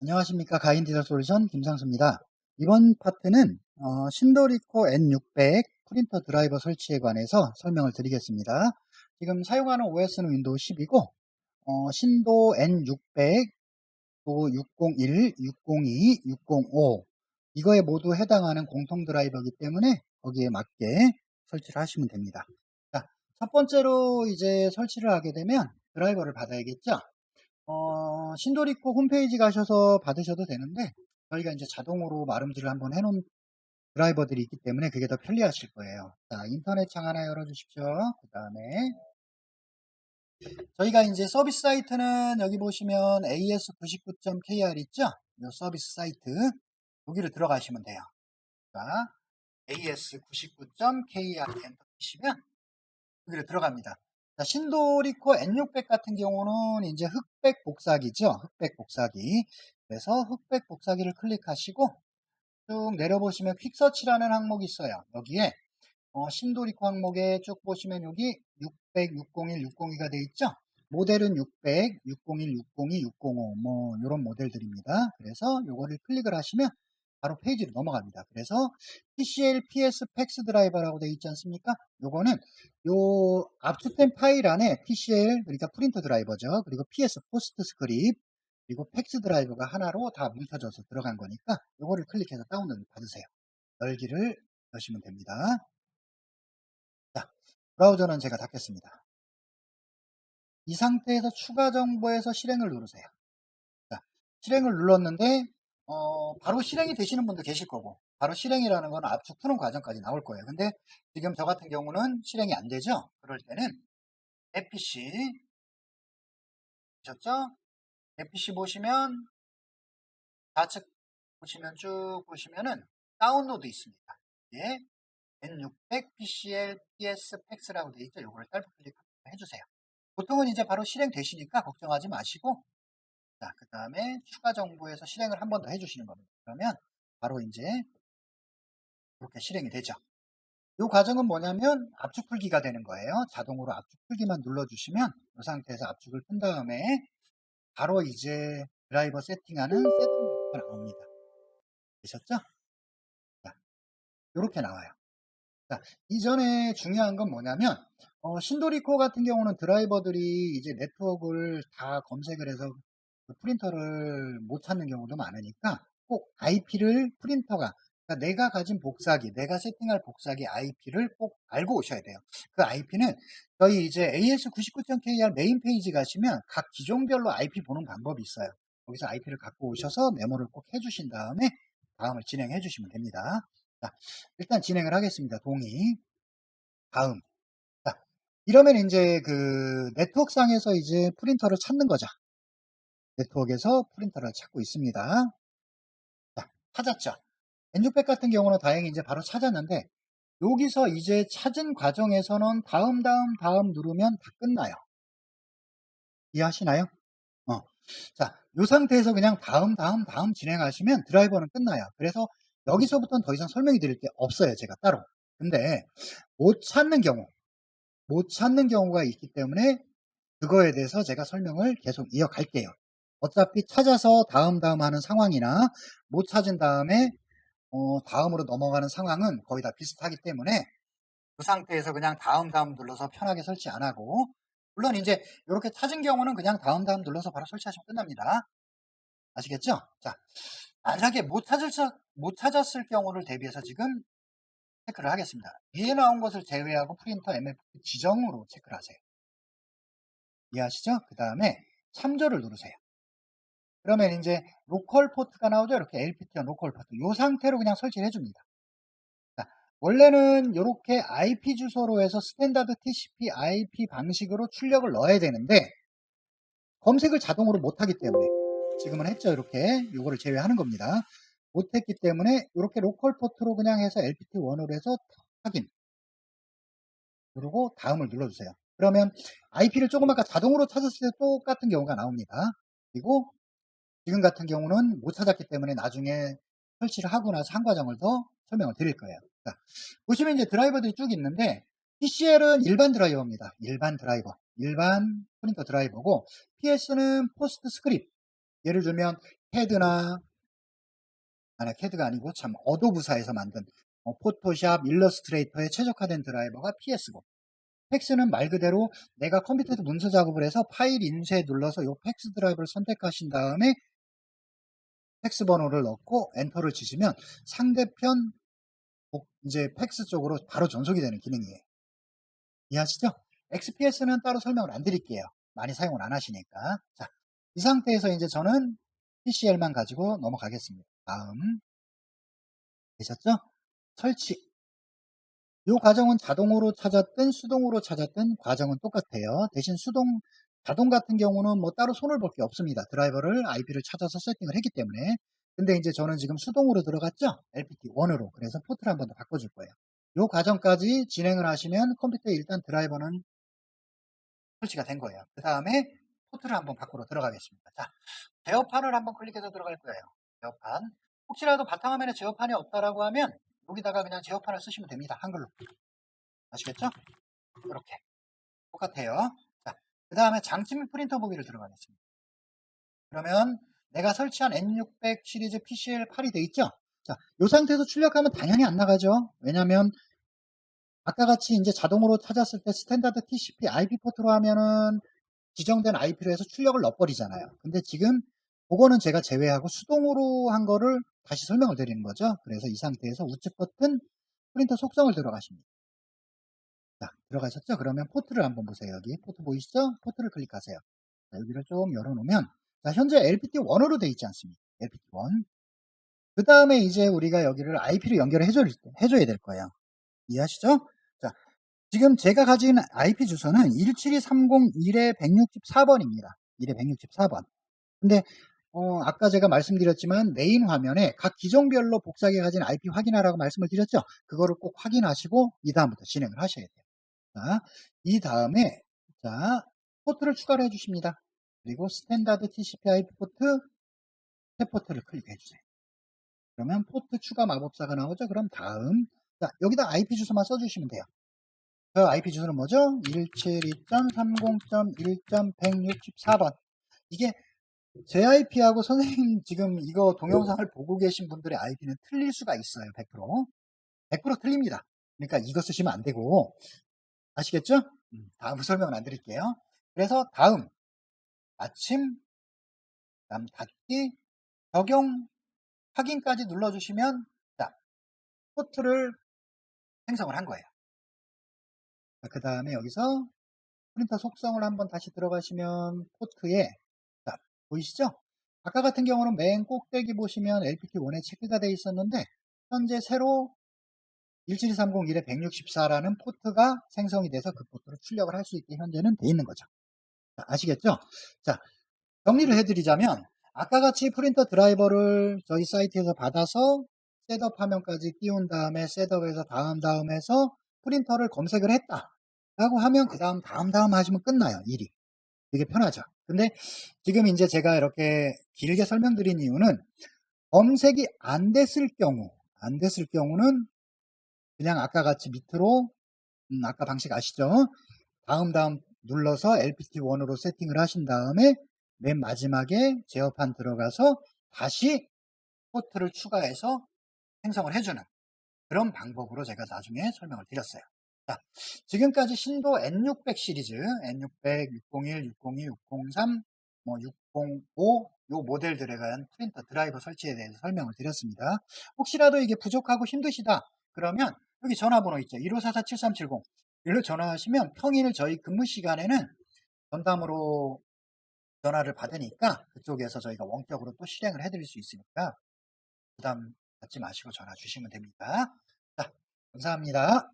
안녕하십니까 가인 디자 솔루션 김상수입니다. 이번 파트는 어, 신도리코 N600 프린터 드라이버 설치에 관해서 설명을 드리겠습니다. 지금 사용하는 OS는 윈도우 10이고 어, 신도 N600, 또 601, 602, 605 이거에 모두 해당하는 공통 드라이버이기 때문에 거기에 맞게 설치를 하시면 됩니다. 자, 첫 번째로 이제 설치를 하게 되면 드라이버를 받아야겠죠. 어, 신도리코 홈페이지 가셔서 받으셔도 되는데 저희가 이제 자동으로 마름지를 한번 해놓은 드라이버들이 있기 때문에 그게 더 편리하실 거예요. 자, 인터넷 창 하나 열어주십시오. 그 다음에 저희가 이제 서비스 사이트는 여기 보시면 as99.kr 있죠? 이 서비스 사이트 여기를 들어가시면 돼요. 자, as99.kr 엔터 치시면 여기를 들어갑니다. 자, 신도리코 N600 같은 경우는 이제 흑백 복사기죠. 흑백 복사기. 그래서 흑백 복사기를 클릭하시고 쭉 내려보시면 퀵서치라는 항목이 있어요. 여기에 어, 신도리코 항목에 쭉 보시면 여기 600, 601, 602가 돼 있죠. 모델은 600, 601, 602, 605 뭐 이런 모델들입니다. 그래서 요거를 클릭을 하시면 바로 페이지로 넘어갑니다. 그래서 PCL PS 팩스 드라이버라고 되어 있지 않습니까? 요거는 요 압축된 파일 안에 PCL 그러니까 프린터 드라이버죠. 그리고 PS 포스트 스크립 그리고 팩스 드라이버가 하나로 다 뭉쳐져서 들어간 거니까 요거를 클릭해서 다운로드 받으세요. 열기를 여시면 됩니다. 자, 브라우저는 제가 닫겠습니다. 이 상태에서 추가 정보에서 실행을 누르세요. 자, 실행을 눌렀는데 어, 바로 실행이 되시는 분도 계실 거고 바로 실행이라는 건 압축 푸는 과정까지 나올 거예요. 근데 지금 저 같은 경우는 실행이 안 되죠. 그럴 때는 FPC 보셨죠? FPC 보시면 좌측 보시면 쭉 보시면은 다운로드 있습니다. 예. N600 PCL PS 팩스라고 되어 있죠. 요거를 짧게 클릭 해 주세요. 보통은 이제 바로 실행되시니까 걱정하지 마시고 자, 그 다음에 추가 정보에서 실행을 한 번 더 해주시는 겁니다. 그러면 바로 이제 이렇게 실행이 되죠. 이 과정은 뭐냐면 압축 풀기가 되는 거예요. 자동으로 압축 풀기만 눌러주시면 이 상태에서 압축을 푼 다음에 바로 이제 드라이버 세팅하는 세팅이 나옵니다. 되셨죠? 자, 이렇게 나와요. 자, 이전에 중요한 건 뭐냐면 어, 신도리코 같은 경우는 드라이버들이 이제 네트워크를 다 검색을 해서 그 프린터를 못 찾는 경우도 많으니까 꼭 IP를 프린터가 그러니까 내가 가진 복사기, 내가 세팅할 복사기 IP를 꼭 알고 오셔야 돼요. 그 IP는 저희 이제 AS99.kr 메인 페이지 가시면 각 기종별로 IP 보는 방법이 있어요. 거기서 IP를 갖고 오셔서 메모를 꼭 해주신 다음에 다음을 진행해 주시면 됩니다. 자, 일단 진행을 하겠습니다. 동의. 다음. 자, 이러면 이제 그 네트워크상에서 이제 프린터를 찾는 거죠. 네트워크에서 프린터를 찾고 있습니다. 자, 찾았죠. N600 같은 경우는 다행히 이제 바로 찾았는데 여기서 이제 찾은 과정에서는 다음 다음 다음 누르면 다 끝나요. 이해하시나요? 어. 자, 이 상태에서 그냥 다음 다음 다음 진행하시면 드라이버는 끝나요. 그래서 여기서부터는 더 이상 설명이 드릴 게 없어요. 제가 따로. 근데 못 찾는 경우 못 찾는 경우가 있기 때문에 그거에 대해서 제가 설명을 계속 이어갈게요. 어차피 찾아서 다음 다음 하는 상황이나 못 찾은 다음에 어, 다음으로 넘어가는 상황은 거의 다 비슷하기 때문에 그 상태에서 그냥 다음 다음 눌러서 편하게 설치 안 하고 물론 이제 이렇게 찾은 경우는 그냥 다음 다음 눌러서 바로 설치하시면 끝납니다. 아시겠죠? 자, 만약에 못 찾을 못 찾았을 경우를 대비해서 지금 체크를 하겠습니다. 위에 나온 것을 제외하고 프린터 MF 지정으로 체크를 하세요. 이해하시죠? 그 다음에 참조를 누르세요. 그러면 이제 로컬 포트가 나오죠. 이렇게 LPT와 로컬 포트. 이 상태로 그냥 설치를 해줍니다. 자, 원래는 이렇게 IP 주소로 해서 스탠다드 TCP IP 방식으로 출력을 넣어야 되는데 검색을 자동으로 못하기 때문에 지금은 했죠. 이렇게 이거를 제외하는 겁니다. 못했기 때문에 이렇게 로컬 포트로 그냥 해서 LPT1으로 해서 확인 그리고 다음을 눌러주세요. 그러면 IP를 조금 아까 자동으로 찾았을 때 똑같은 경우가 나옵니다. 그리고 지금 같은 경우는 못 찾았기 때문에 나중에 설치를 하고 나서 한 과정을 더 설명을 드릴 거예요. 자, 보시면 이제 드라이버들이 쭉 있는데 PCL은 일반 드라이버입니다. 일반 드라이버. 일반 프린터 드라이버고 PS는 포스트 스크립트. 예를 들면 캐드나 아니 캐드가 아니고 참 어도부사에서 만든 어, 포토샵, 일러스트레이터에 최적화된 드라이버가 PS고 팩스는 말 그대로 내가 컴퓨터에서 문서 작업을 해서 파일 인쇄 눌러서 이 팩스 드라이버를 선택하신 다음에 팩스 번호를 넣고 엔터를 치시면 상대편 이제 팩스 쪽으로 바로 전송이 되는 기능이에요. 이해하시죠? XPS는 따로 설명을 안 드릴게요. 많이 사용을 안 하시니까. 자, 이 상태에서 이제 저는 PCL만 가지고 넘어가겠습니다. 다음. 되셨죠? 설치. 이 과정은 자동으로 찾았든 수동으로 찾았든 과정은 똑같아요. 대신 수동, 자동 같은 경우는 뭐 따로 손을 볼 게 없습니다. 드라이버를 IP를 찾아서 세팅을 했기 때문에. 근데 이제 저는 지금 수동으로 들어갔죠? LPT1으로. 그래서 포트를 한 번 더 바꿔줄 거예요. 이 과정까지 진행을 하시면 컴퓨터에 일단 드라이버는 설치가 된 거예요. 그 다음에 포트를 한번 밖으로 들어가겠습니다. 자, 제어판을 한번 클릭해서 들어갈 거예요. 제어판. 혹시라도 바탕화면에 제어판이 없다라고 하면 여기다가 그냥 제어판을 쓰시면 됩니다. 한글로. 아시겠죠? 이렇게. 똑같아요. 자, 그 다음에 장치 및 프린터 보기를 들어가겠습니다. 그러면 내가 설치한 N600 시리즈 PCL8이 돼 있죠? 자, 이 상태에서 출력하면 당연히 안 나가죠. 왜냐면 아까 같이 이제 자동으로 찾았을 때 스탠다드 TCP IP 포트로 하면은 지정된 IP로 해서 출력을 넣어버리잖아요. 근데 지금 그거는 제가 제외하고 수동으로 한 거를 다시 설명을 드리는 거죠. 그래서 이 상태에서 우측 버튼 프린터 속성을 들어가십니다. 자, 들어가셨죠? 그러면 포트를 한번 보세요. 여기 포트 보이시죠? 포트를 클릭하세요. 자, 여기를 좀 열어놓으면 자, 현재 LPT1으로 되어 있지 않습니까? LPT1. 그 다음에 이제 우리가 여기를 IP로 연결을 해줘야, 해줘야 될 거예요. 이해하시죠? 자, 지금 제가 가진 IP 주소는 17230-1의164번입니다. 1의 164번. 근데 어, 아까 제가 말씀드렸지만 메인 화면에 각 기종별로 복사기가 가진 IP 확인하라고 말씀을 드렸죠. 그거를 꼭 확인하시고 이 다음부터 진행을 하셔야 돼요. 자, 이 다음에 자 포트를 추가를 해주십니다. 그리고 스탠다드 TCP IP 포트 새 포트를 클릭해 주세요. 그러면 포트 추가 마법사가 나오죠. 그럼 다음 자 여기다 IP 주소만 써주시면 돼요. 그 IP 주소는 뭐죠? 172.30.1.164번 이게 제 IP하고 선생님 지금 이거 동영상을 보고 계신 분들의 IP는 틀릴 수가 있어요. 100%. 100% 틀립니다. 그러니까 이거 쓰시면 안 되고 아시겠죠? 음, 다음 설명은 안 드릴게요. 그래서 다음 아침 다음 닫기 적용 확인까지 눌러주시면 자 포트를 생성을 한 거예요. 그 다음에 여기서 프린터 속성을 한번 다시 들어가시면 포트에 자 보이시죠? 아까 같은 경우는 맨 꼭대기 보시면 LPT1에 체크가 되어 있었는데 현재 새로 17230 1에 164라는 포트가 생성이 돼서 그 포트로 출력을 할 수 있게 현재는 돼 있는 거죠. 자, 아시겠죠? 자, 정리를 해드리자면 아까 같이 프린터 드라이버를 저희 사이트에서 받아서 셋업 화면까지 띄운 다음에 셋업에서 다음 다음에서 프린터를 검색을 했다 라고 하면 그 다음 다음 다음 하시면 끝나요 일이 되게 편하죠 근데 지금 이제 제가 이렇게 길게 설명드린 이유는 검색이 안 됐을 경우 안 됐을 경우는 그냥 아까 같이 밑으로 음, 아까 방식 아시죠 다음 다음 눌러서 LPT1으로 세팅을 하신 다음에 맨 마지막에 제어판 들어가서 다시 포트를 추가해서 생성을 해주는 그런 방법으로 제가 나중에 설명을 드렸어요. 자, 지금까지 신도 N600 시리즈, N600, 601, 602, 603, 뭐 605, 요 모델들에 관한 프린터 드라이버 설치에 대해서 설명을 드렸습니다. 혹시라도 이게 부족하고 힘드시다 그러면 여기 전화번호 있죠. 1544-7370 일로 전화하시면 평일 저희 근무 시간에는 전담으로 전화를 받으니까 그쪽에서 저희가 원격으로 또 실행을 해드릴 수 있으니까 부담 갖지 마시고 전화 주시면 됩니다. 자, 감사합니다.